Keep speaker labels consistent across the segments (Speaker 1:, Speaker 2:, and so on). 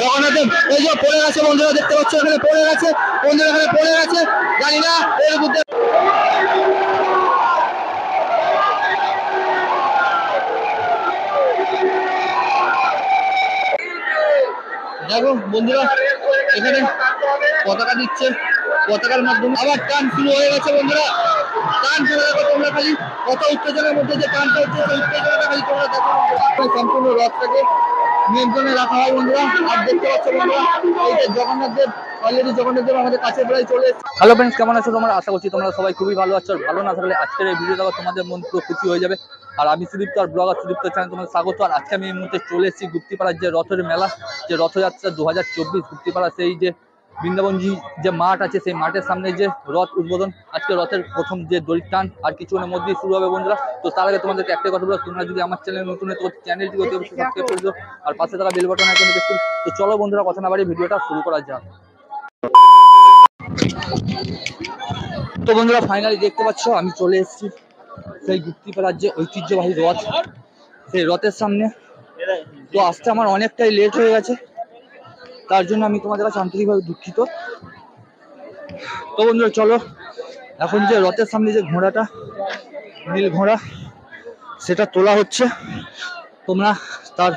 Speaker 1: জগন্নাথ দেব এই যে পড়ে গেছে বন্ধুরা, দেখতে পাচ্ছ এখানে পড়ে গেছে, বন্ধুরা এখানে পড়ে গেছে, জানি না, এর মধ্যে দেখো বন্ধুরা, এখানে পতাকা দিচ্ছে, পতাকার মাধ্যমে আবার টান শুরু হয়ে গেছে বন্ধুরা। টান শুরু দেখো তোমরা খালি কত উত্তেজনার মধ্যে যে টানটা হচ্ছে উত্তেজনাটা খালি তোমরা দেখো সম্পূর্ণ রথটাকে নিয়ন্ত্রণে রাখা হয় বন্ধুরা। আর দেখতে পাচ্ছ বন্ধুরা, এই যে জগন্নাথ দেব
Speaker 2: হ্যালো ফ্রেন্ডস কেমন আছো তোমরা? আশা করছি তোমরা সবাই খুবই ভালো আছো। ভালো না থাকলে আজকের এই ভিডিও দেখো তোমাদের মন পুরো খুশি হয়ে যাবে। আর আমি সুদীপ্ত, আর ব্লগার সুদীপ্ত চ্যানেল তোমাদের স্বাগত। আর আজকে আমি এই মুহূর্তে চলে এসেছি গুপ্তিপাড়ার যে রথের মেলা, যে রথযাত্রা দু হাজার চব্বিশ গুপ্তিপাড়া, সেই যে বৃন্দাবনজি যে মাঠ আছে, সেই মাঠের সামনে যে রথ উদ্বোধন, আজকে রথের প্রথম যে দড়ির টান আর কিছুক্ষণের মধ্যেই শুরু হবে বন্ধুরা। তো তার আগে তোমাদেরকে একটাই কথা বলো তোমরা যদি আমার চ্যানেল নতুন তো চ্যানেলটি অতি অবশ্যই সাবস্ক্রাইব করে দিও, আর পাশে থাকা বেল বাটন আইকন প্রেস করো তো চলো বন্ধুরা, কথা না বাড়ি ভিডিওটা শুরু করা যাক। তো বন্ধুরা ফাইনালি দেখতে পাচ্ছ, আমি চলে এসেছি সেই গুপ্তিপাড়ার যে ঐতিহ্যবাহী রথ। সেই রথের সামনে। তো আসতে আমার অনেকটাই লেট হয়ে গেছে। তার জন্য আমি তোমাদের কাছে আন্তরিকভাবে দুঃখিত। তো বন্ধুরা, চলো, এখন যে রথের সামনে যে ঘোড়াটা, নীল ঘোড়া, সেটা তোলা হচ্ছে। তোমরা তার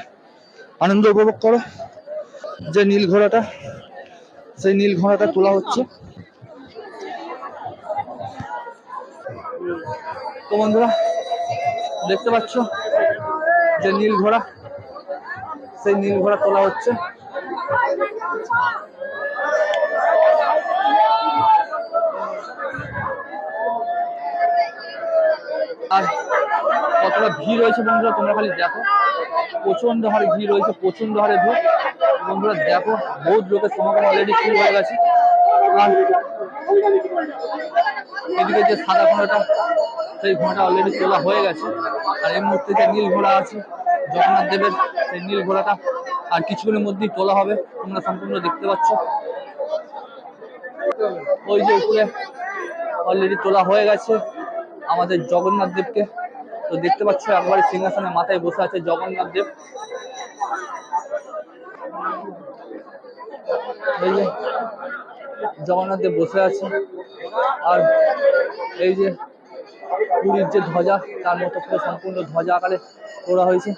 Speaker 2: আনন্দ উপভোগ করো। যে নীল ঘোড়াটা, সেই নীল ঘোড়াটা তোলা হচ্ছে। তো বন্ধুরা, দেখতে পাচ্ছ যে নীল ঘোড়া, সেই নীল ঘোড়া তোলা হচ্ছে। আর কতটা ভিড় রয়েছে বন্ধুরা? তোমরা খালি দেখো। প্রচণ্ড হারে ভিড় রয়েছে প্রচণ্ড হারে ভিড়। বন্ধুরা, দেখো, বহুত লোকের সমাগম অলরেডি শুরু হয়ে গেছে। আর এদিকে যে সাদা ঘোড়াটা, সেই ঘোড়াটা অলরেডি তোলা হয়ে গেছে। আর এই মুহূর্তে যে নীল ঘোড়া আছে, জগন্নাথ দেবের, সেই নীল ঘোড়াটা আর কিছুক্ষণের মধ্যেই তোলা হবে। তোমরা সম্পূর্ণ দেখতে পাচ্ছ। ওই যে উপরে অলরেডি তোলা হয়ে গেছে আমাদের জগন্নাথ দেবকে। তো দেখতে পাচ্ছ, একবারে সিংহাসনের মাথায় বসে আছে জগন্নাথ দেব। এই যে জগন্নাথ দেব বসে আছে। আর এই যে পুরীর যে ধ্বজা, তার মতো পুরো সম্পূর্ণ ধ্বজা আকারে করা হয়েছে।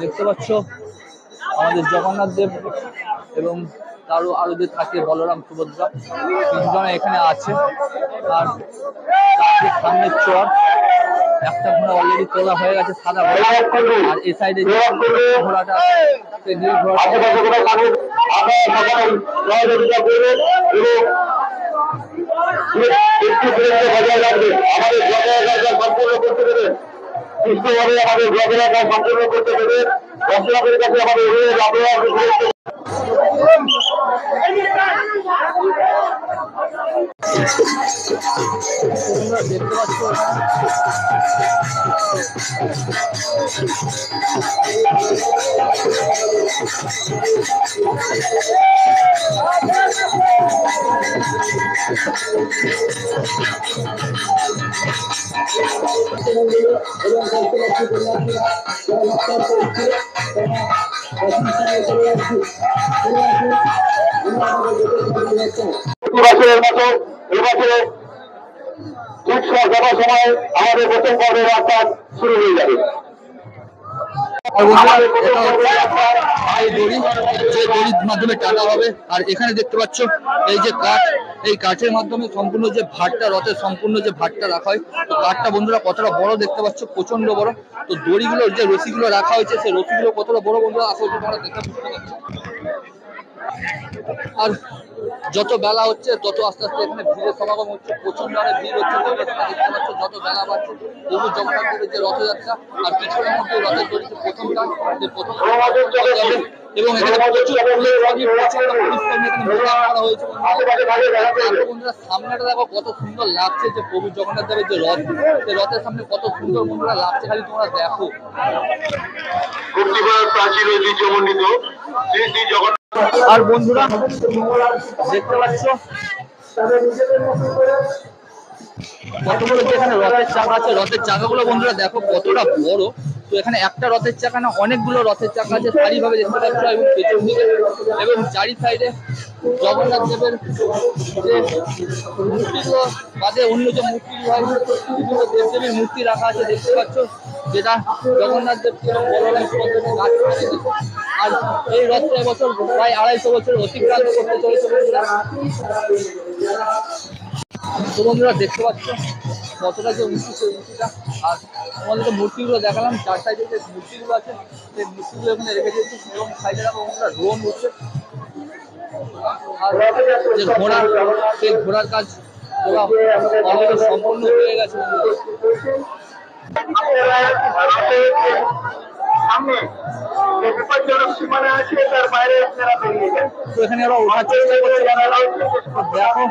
Speaker 2: দেখতে পাচ্ছ আমাদের জগন্নাথ দেব এবং তারও আরও যে থাকে বলরাম সুভদ্রা। তিনজন এখানে আছে। আর তার সামনের চর একটা ঘোড়া অলরেডি তোলা হয়ে গেছে সাদা ঘোড়া। আর এই সাইডে যে ঘোড়াটা নীল ঘোড়াটা
Speaker 3: বজায় রাখবে। আমাদের রাখা সম্পূর্ণ করতে দেবে, সুস্থভাবে আমাদের রাখা সম্পূর্ণ করতে দেবে। দর্শকের কাছে আমাদের অনুরোধ, আপনারা
Speaker 2: তোমরা দেখতে পাচ্ছ
Speaker 3: প্রতি বছরের মতো এবছরে উৎসব যাবার সময় আমাদের প্রথম পর্বের রাস্তা শুরু হয়ে যাবে।
Speaker 1: আর যে দড়ির মাধ্যমে হবে। এখানে দেখতে পাচ্ছ এই যে কাঠ এই কাঠের মাধ্যমে সম্পূর্ণ যে ভাতটা রথের সম্পূর্ণ যে ভাতটা রাখা হয় তো কাঠটা বন্ধুরা কতটা বড় দেখতে পাচ্ছ প্রচণ্ড বড়। তো দড়িগুলোর যে রশিগুলো রাখা হয়েছে সেই রশিগুলো কতটা বড় বন্ধুরা আসলে তোমরা দেখে বুঝতে পারছ। আর যত বেলা হচ্ছে তত আস্তে আস্তে এখানে ভিড়ের সমাগম হচ্ছে প্রচণ্ড হারে ভিড় হচ্ছে দেখতে পাচ্ছ যত বেলা বাড়ছে প্রভু জগন্নাথের যে রথযাত্রা আর কিছুক্ষণের মধ্যে রথের দড়িতে প্রথম টান যে প্রথম। এবং এখানে প্রচুর করা বন্ধুরা। সামনেটা দেখো কত সুন্দর লাগছে যে প্রভু জগন্নাথ দেবের যে রথ সেই রথের সামনে কত সুন্দর বন্ধুরা লাগছে খালি তোমরা দেখো
Speaker 3: ঐতিহ্যমণ্ডিত শ্রী শ্রী জগন্নাথ
Speaker 2: আর বন্ধুরা, দেখতে পাচ্ছ? কতগুলো রথের চাকা আছে, রথের বন্ধুরা দেখো কতটা বড়। তো এখানে একটা রথের চাকা না, অনেকগুলো রথের চাকা আছে সারিভাবে দেখতে পাচ্ছ, এবং পেছন দিকে এবং চারি সাইডে জগন্নাথ দেবের যে মূর্তিগুলো বাদে অন্য যে বিভিন্ন দেবদেবীর মূর্তি রাখা আছে, দেখতে পাচ্ছ, যেটা জগন্নাথ দেবকে আর এই রথটা এবছর প্রায় আড়াইশো বছর অতিক্রান্ত করতে চলেছে বন্ধুরা। দেখতে পাচ্ছ কতটা যে উঁচু সেই উঁচুটা। আর তোমাদেরকে মূর্তিগুলো দেখালাম, চার সাইডে যে মূর্তিগুলো আছে, সেই মূর্তিগুলো এখানে রেখে দিয়েছি। এবং সাইডে দেখো বন্ধুরা, ড্রোন উঠছে। আর যে ঘোড়া সেই ঘোড়ার কাজ ওরা অলরেডি সম্পূর্ণ হয়ে গেছে।
Speaker 3: সামনে যে বিপজ্জনক সীমানা আছে তার বাইরে আপনারা বেরিয়ে যান।
Speaker 2: এখানে ওরা ওঠার চেষ্টা করছে। দেখো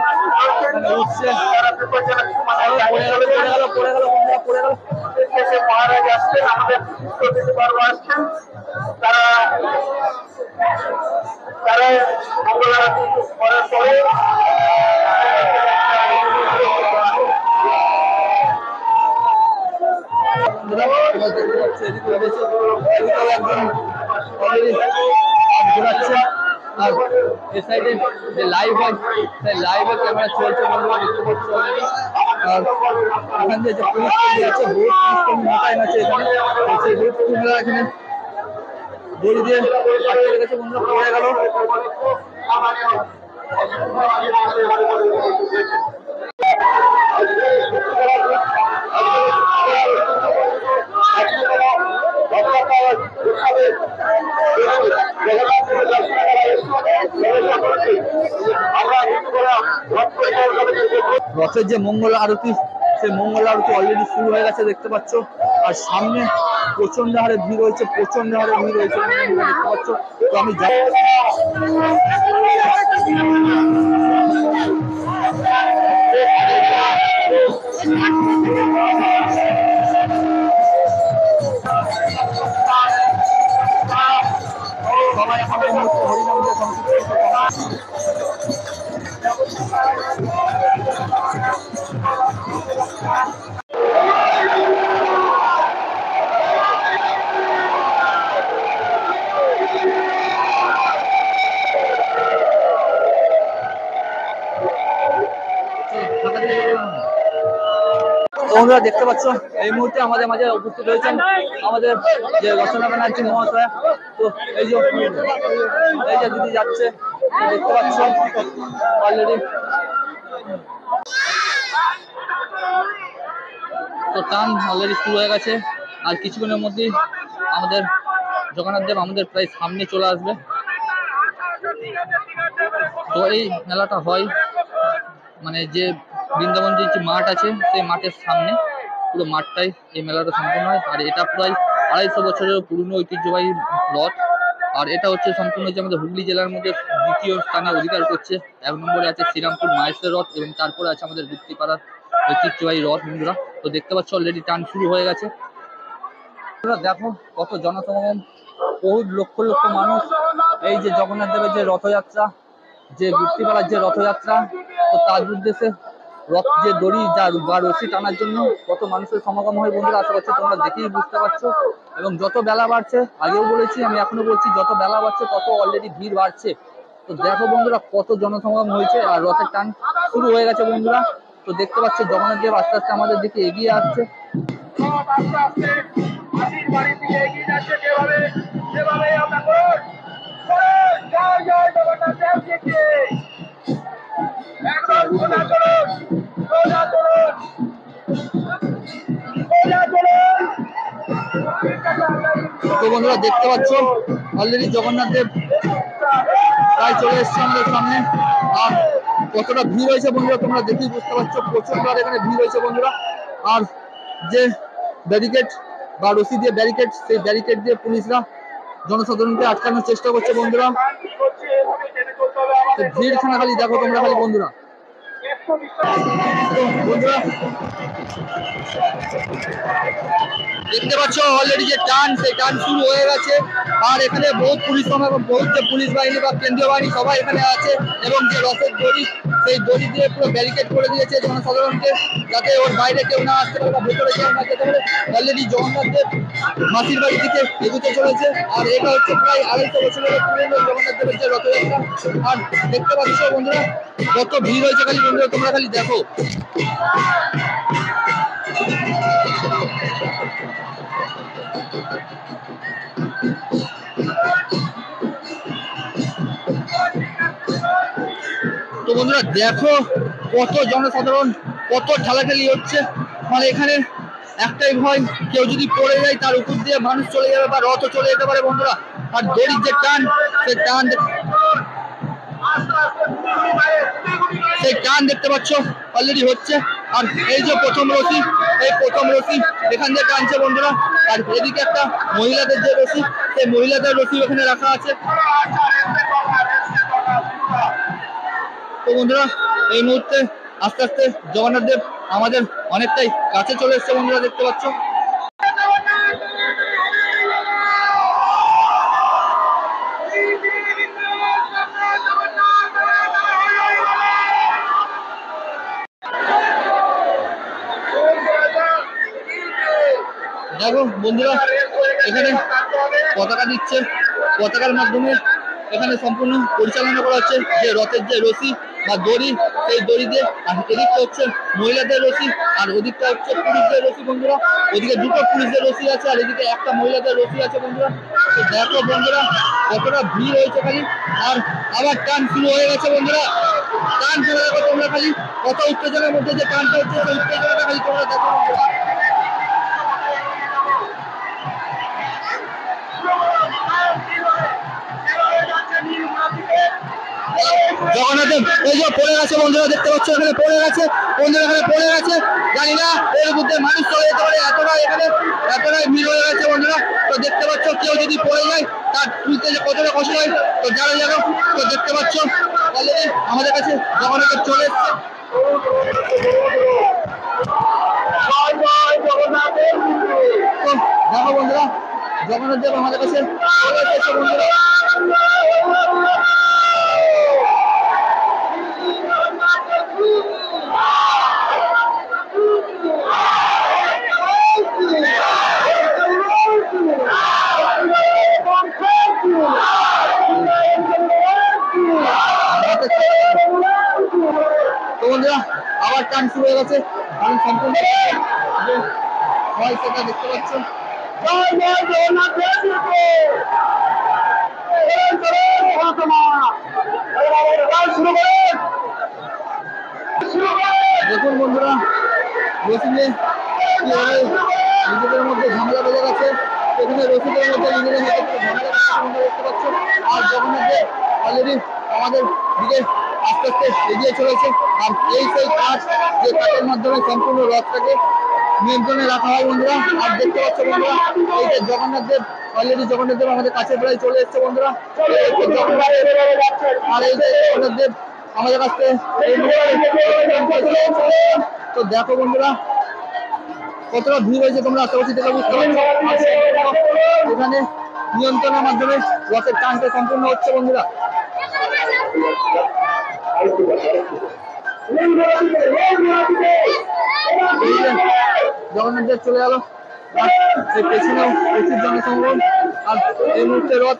Speaker 2: উঠছে।
Speaker 3: তারা বিপজ্জনক সীমানায়
Speaker 2: আরে পড়ে গেল পড়ে গেল পড়ে গেল বন্ধুরা পড়ে গেল।
Speaker 3: দেশে মহারাজ আসছেন আমাদের প্রতিনিধি আসছেন। তারা তারা মঙ্গলারতি করার পরে
Speaker 2: যে লাইভ হয়, সেই লাইভে ক্যামেরা চলছে দেখতে আর এখান পুলিশ আছে বহুত আছে এখানে। সেই দিয়ে আটকে পড়ে গেল। রথের যে মঙ্গল আরতি, সেই মঙ্গল আরতি অলরেডি শুরু হয়ে গেছে, দেখতে পাচ্ছ। আর সামনে প্রচণ্ড হারে ভিড় হয়েছে প্রচণ্ড হারে ভিড় হয়েছে, দেখতে পাচ্ছ। তো আমি যাই হরিনাম বন্ধুরা দেখতে পাচ্ছ, এই মুহূর্তে আমাদের মাঝে উপস্থিত রয়েছেন আমাদের যে রচনা ব্যানার্জি মহাশয়। তো এই যে এই যে দিদি যাচ্ছে, দেখতে পাচ্ছ অলরেডি তো টান অলরেডি শুরু হয়ে গেছে। আর কিছুক্ষণের মধ্যেই আমাদের জগন্নাথ দেব আমাদের প্রায় সামনে চলে আসবে। তো এই মেলাটা হয় মানে যে বৃন্দাবন যে মাঠ আছে, সেই মাঠের সামনে, পুরো মাঠটাই এই মেলাটা সম্পূর্ণ হয়। আর এটা প্রায় আড়াইশো বছরের পুরনো ঐতিহ্যবাহী রথ। আর এটা হচ্ছে সম্পূর্ণ যে আমাদের হুগলি জেলার মধ্যে দ্বিতীয় স্থানে অধিকার করছে। এক নম্বরে আছে শ্রীরামপুর মাহেশের রথ এবং তারপরে আছে আমাদের গুপ্তিপাড়ার ঐতিহ্যবাহী রথ বন্ধুরা। তো দেখতে পাচ্ছ অলরেডি টান শুরু হয়ে গেছে। দেখো কত জনসমাগম। বহু লক্ষ লক্ষ মানুষ। এই যে জগন্নাথ দেবের যে রথযাত্রা, যে গুপ্তিপাড়ার যে রথযাত্রা, তো তার উদ্দেশ্যে রথ যে দড়ি যা বা রশি টানার জন্য কত মানুষের সমাগম হয় বন্ধুরা, আশা করছি তোমরা দেখেই বুঝতে পারছ। এবং যত বেলা বাড়ছে, আগেও বলেছি, আমি এখনও বলছি, যত বেলা বাড়ছে, তত অলরেডি ভিড় বাড়ছে। তো দেখো বন্ধুরা, কত জনসমাগম হয়েছে আর রথের টান শুরু হয়ে গেছে বন্ধুরা। তো দেখতে পাচ্ছ, জগন্নাথ দেব আস্তে আস্তে আমাদের দিকে এগিয়ে আসছে। তো বন্ধুরা, দেখতে পাচ্ছ অলরেডি জগন্নাথ দেব প্রায় চলে এসছে আমাদের সামনে। আর কতটা ভিড় হয়েছে বন্ধুরা, তোমরা দেখেই বুঝতে পারছ প্রচণ্ড আর এখানে ভিড় হয়েছে বন্ধুরা। আর যে ব্যারিকেড বা রশি দিয়ে ব্যারিকেড সেই ব্যারিকেড দিয়ে পুলিশরা জনসাধারণকে আটকানোর চেষ্টা করছে বন্ধুরা। ভিড় খানা খালি দেখো তোমরা খালি বন্ধুরা
Speaker 3: একশো বিশ্বাস
Speaker 2: তো বন্ধুরা দেখতে পাচ্ছ অলরেডি যে টান সেই টান শুরু হয়ে গেছে। আর এখানে বহু পুলিশ এবং বহুত যে পুলিশ বাহিনী বা কেন্দ্রীয় বাহিনী সবাই এখানে আছে, এবং যে রথের দড়ি, সেই দড়ি দিয়ে পুরো ব্যারিকেড করে দিয়েছে জনসাধারণকে, যাতে ওর বাইরে কেউ না আসতে পারে বা ভেতরে কেউ না যেতে পারে। অলরেডি জগন্নাথ দেব মাসির বাড়ির দিকে এগুতে চলেছে, আর এটা হচ্ছে প্রায় আড়াইশো বছরের পুরনো জগন্নাথ দেবের যে রথযাত্রা। আর দেখতে পাচ্ছ বন্ধুরা, কত ভিড় হয়েছে খালি বন্ধুরা তোমরা খালি দেখো। তো বন্ধুরা, দেখো কত জনসাধারণ, কত ঠেলাঠেলি হচ্ছে। মানে এখানে একটাই ভয়, কেউ যদি পড়ে যায় তার উপর দিয়ে মানুষ চলে যাবে বা রথও চলে যেতে পারে বন্ধুরা। আর দড়ির যে টান সে টান সেই টান দেখতে পাচ্ছ? অলরেডি হচ্ছে। আর এই যে প্রথম রশি এই প্রথম রশি এখান দিয়ে টানছে বন্ধুরা। আর এদিকে একটা মহিলাদের যে রশি সেই মহিলাদের রশি ওখানে রাখা আছে। তো বন্ধুরা, এই মুহূর্তে আস্তে আস্তে জগন্নাথ দেব আমাদের অনেকটাই কাছে চলে এসছে বন্ধুরা, দেখতে পাচ্ছ? দেখো বন্ধুরা, এখানে পতাকা দিচ্ছে। পতাকার মাধ্যমে এখানে সম্পূর্ণ পরিচালনা করা হচ্ছে। যে রথের যে রশি বা দড়ি, সেই দড়ি দিয়ে আর এদিকটা হচ্ছে মহিলাদের রশি, আর ওদিকটা হচ্ছে পুরুষদের রশি বন্ধুরা। ওদিকে দুটো পুরুষদের রশি আছে, আর এদিকে একটা মহিলাদের রশি আছে বন্ধুরা। তো দেখো বন্ধুরা, কতটা ভিড় হয়েছে খালি। আর আবার টান শুরু হয়ে গেছে বন্ধুরা। টান শুরু দেখো তোমরা খালি কত উত্তেজনার মধ্যে যে টানটা হচ্ছে, সেই উত্তেজনাটা খালি তোমরা দেখো এই যে পড়ে গেছে বন্ধুরা দেখতে পাচ্ছ এখানে পড়ে গেছে। বন্ধুরা এখানে পড়ে গেছে। জানি না এর মধ্যে মানুষ চলে যেতে পারে এখানে এতটাই ভিড় হয়ে গেছে বন্ধুরা। তো দেখতে পাচ্ছ কেউ যদি পড়ে যায় তার তুলতে যে কতটা কষ্ট হয় তো যারা যারা তো দেখতে পাচ্ছ অলরেডি আমাদের কাছে জগন্নাথ চলে এসছে। দেখো বন্ধুরা জগন্নাথ দেব আমাদের কাছে চলে এসেছে বন্ধুরা। বন্ধুরা আবার টান শুরু হয়ে গেছে। দেখতে পাচ্ছ? দেখুন বন্ধুরা রসিদে কীভাবে নিজেদের মধ্যে ঝামেলা বেজে গেছে। এখানে রসিদের মধ্যে নিজেদের মধ্যে ঝামেলা দেখতে পাচ্ছ আর যখন অলরেডি আমাদের দিকে আস্তে আস্তে এগিয়ে চলেছে। আর এই সেই কাজ যে কাজের মাধ্যমে সম্পূর্ণ রথটাকে নিয়ন্ত্রণে রাখা হয় বন্ধুরা। আর দেখতে পাচ্ছ বন্ধুরা, এই যে জগন্নাথ দেব অলরেডি জগন্নাথ দেব আমাদের কাছে প্রায় চলে এসছে বন্ধুরা। আর এই যে জগন্নাথ দেব আমাদের কাছে তো দেখো বন্ধুরা, কতটা ভিড় হয়েছে তোমরা আশেপাশে থেকে বুঝতে পারছ। এখানে নিয়ন্ত্রণের মাধ্যমে রথের টানটা সম্পূর্ণ হচ্ছে বন্ধুরা। জগন্নাথ দেব চলে গেল পেছনেও প্রচুর আর এই মুহূর্তে রথ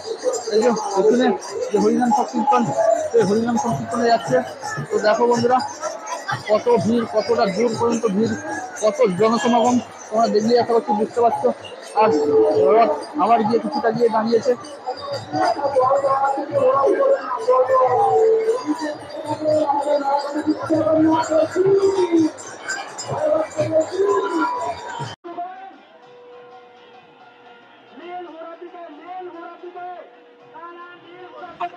Speaker 2: এই যে পেছনে যে হরিনাম সংকীর্তন সেই হরিনাম সংকীর্তনে যাচ্ছে। তো দেখো বন্ধুরা, কত ভিড়, কতটা দূর পর্যন্ত ভিড়, কত জনসমাগম, তোমরা দেখলে একটা বছর বুঝতে পারছ। আর আবার গিয়ে কিছুটা গিয়ে দাঁড়িয়েছে।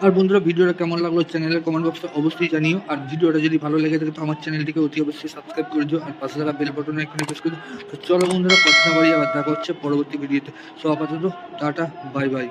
Speaker 2: আর বন্ধুরা, ভিডিওটা কেমন লাগল চ্যানেলের কমেন্ট বক্সে অবশ্যই জানিও। আর ভিডিওটা যদি ভালো লেগে থাকে, তো আমার চ্যানেলটিকে অতি অবশ্যই সাবস্ক্রাইব করে দিও। আর পাশে থাকা বেল বাটনে এখানে প্রেস করে তো চলো বন্ধুরা কথা বাড়ি আবার দেখা হচ্ছে পরবর্তী ভিডিওতে সো আপাতত, টাটা বাই বাই